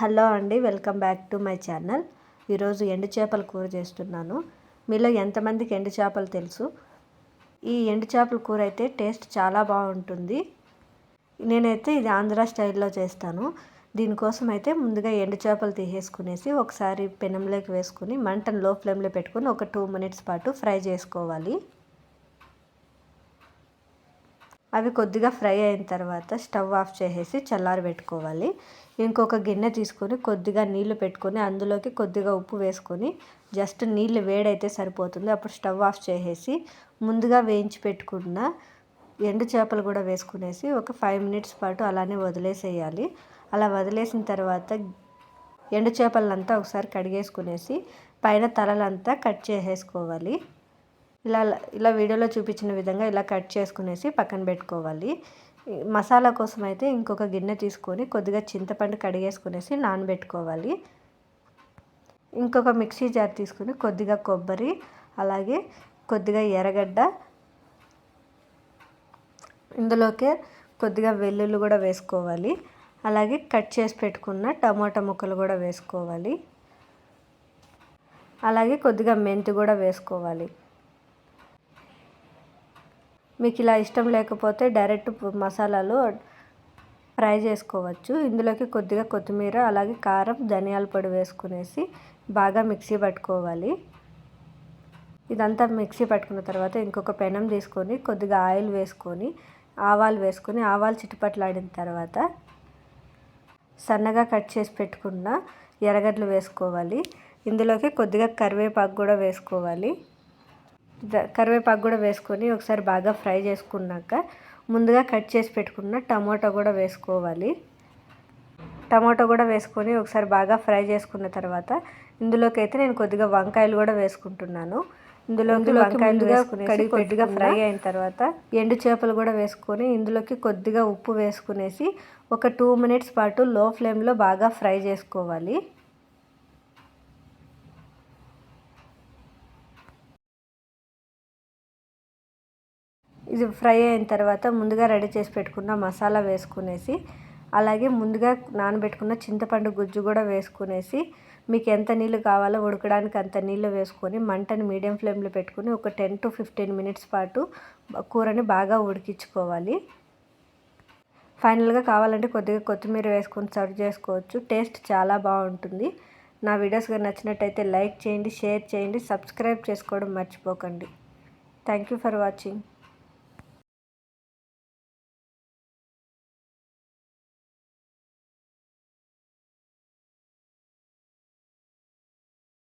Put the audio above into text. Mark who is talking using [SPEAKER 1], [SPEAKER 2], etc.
[SPEAKER 1] Hello అండి welcome back to my channel. ఈరోజు ఎండు చేపల కూర చేస్తున్నాను. మీలో ఎంతమందికి ఎండు చేపలు తెలుసు? ఈ ఎండు చేపల కూర అయితే టేస్ట్ చాలా బాగుంటుంది. నేనైతే ఇది ఆంధ్ర స్టైల్లో చేస్తాను. దీనికోసం అయితే ముందుగా ఎండు చేపలు తీసేసుకునేసి ఒకసారి పెనంలోకి వేసుకుని మంటను లో ఫ్లేమ్లో పెట్టుకుని ఒక టూ మినిట్స్ పాటు ఫ్రై చేసుకోవాలి. అవి కొద్దిగా ఫ్రై అయిన తర్వాత స్టవ్ ఆఫ్ చేసేసి చల్లారి పెట్టుకోవాలి. ఇంకొక గిన్నె తీసుకొని కొద్దిగా నీళ్ళు పెట్టుకొని అందులోకి కొద్దిగా ఉప్పు వేసుకొని జస్ట్ నీళ్ళు వేడైతే సరిపోతుంది. అప్పుడు స్టవ్ ఆఫ్ చేసేసి ముందుగా వేయించి పెట్టుకున్న ఎండు చేపలు కూడా వేసుకునేసి ఒక ఫైవ్ మినిట్స్ పాటు అలానే వదిలేసేయాలి. అలా వదిలేసిన తర్వాత ఎండు చేపలంతా ఒకసారి కడిగేసుకునేసి పైన తలలంతా కట్ చేసేసుకోవాలి. ఇలా ఇలా వీడియోలో చూపించిన విధంగా ఇలా కట్ చేసుకునేసి పక్కన పెట్టుకోవాలి. మసాలా కోసం అయితే ఇంకొక గిన్నె తీసుకొని కొద్దిగా చింతపండు కడిగేసుకునేసి నానబెట్టుకోవాలి. ఇంకొక మిక్సీ జార్ తీసుకుని కొద్దిగా కొబ్బరి అలాగే కొద్దిగా ఎర్రగడ్డ ఇందులోకే కొద్దిగా వెల్లుల్లి కూడా వేసుకోవాలి. అలాగే కట్ చేసి పెట్టుకున్న టమాటా ముక్కలు కూడా వేసుకోవాలి. అలాగే కొద్దిగా మెంతి కూడా వేసుకోవాలి. మీకు ఇలా ఇష్టం లేకపోతే డైరెక్ట్ మసాలాలో ఫ్రై చేసుకోవచ్చు. ఇందులోకి కొద్దిగా కొత్తిమీర అలాగే కారం ధనియాల పొడి వేసుకునేసి బాగా మిక్సీ పట్టుకోవాలి. ఇదంతా మిక్సీ పట్టుకున్న తర్వాత ఇంకొక పెనం తీసుకొని కొద్దిగా ఆయిల్ వేసుకొని ఆవాలు వేసుకొని ఆవాలు చిట్టుపట్లాడిన తర్వాత సన్నగా కట్ చేసి పెట్టుకున్న ఎర్రగడ్డలు వేసుకోవాలి. ఇందులోకి కొద్దిగా కరివేపాకు కూడా వేసుకోవాలి. కరివేపాకు కూడా వేసుకొని ఒకసారి బాగా ఫ్రై చేసుకున్నాక ముందుగా కట్ చేసి పెట్టుకున్న టమాటో కూడా వేసుకోవాలి. టమాటో కూడా వేసుకొని ఒకసారి బాగా ఫ్రై చేసుకున్న తర్వాత ఇందులోకి అయితే నేను కొద్దిగా వంకాయలు కూడా వేసుకుంటున్నాను. ఇందులోకి వంకాయలు కొద్దిగా ఫ్రై అయిన తర్వాత ఎండు చేపలు కూడా వేసుకొని ఇందులోకి కొద్దిగా ఉప్పు వేసుకునేసి ఒక టూ మినిట్స్ పాటు లో ఫ్లేమ్లో బాగా ఫ్రై చేసుకోవాలి. ఇది ఫ్రై అయిన తర్వాత ముందుగా రెడీ చేసి పెట్టుకున్న మసాలా వేసుకునేసి అలాగే ముందుగా నానబెట్టుకున్న చింతపండు గుజ్జు కూడా వేసుకునేసి మీకు ఎంత నీళ్ళు కావాలో ఉడకడానికి అంత నీళ్ళు వేసుకొని మంటని మీడియం ఫ్లేమ్లో పెట్టుకుని ఒక టెన్ టు ఫిఫ్టీన్ మినిట్స్ పాటు కూరని బాగా ఉడికించుకోవాలి. ఫైనల్గా కావాలంటే కొద్దిగా కొత్తిమీర వేసుకొని సర్వ్ చేసుకోవచ్చు. టేస్ట్ చాలా బాగుంటుంది. నా వీడియోస్ నచ్చినట్టయితే లైక్ చేయండి షేర్ చేయండి సబ్స్క్రైబ్ చేసుకోవడం మర్చిపోకండి. Thank you for watching.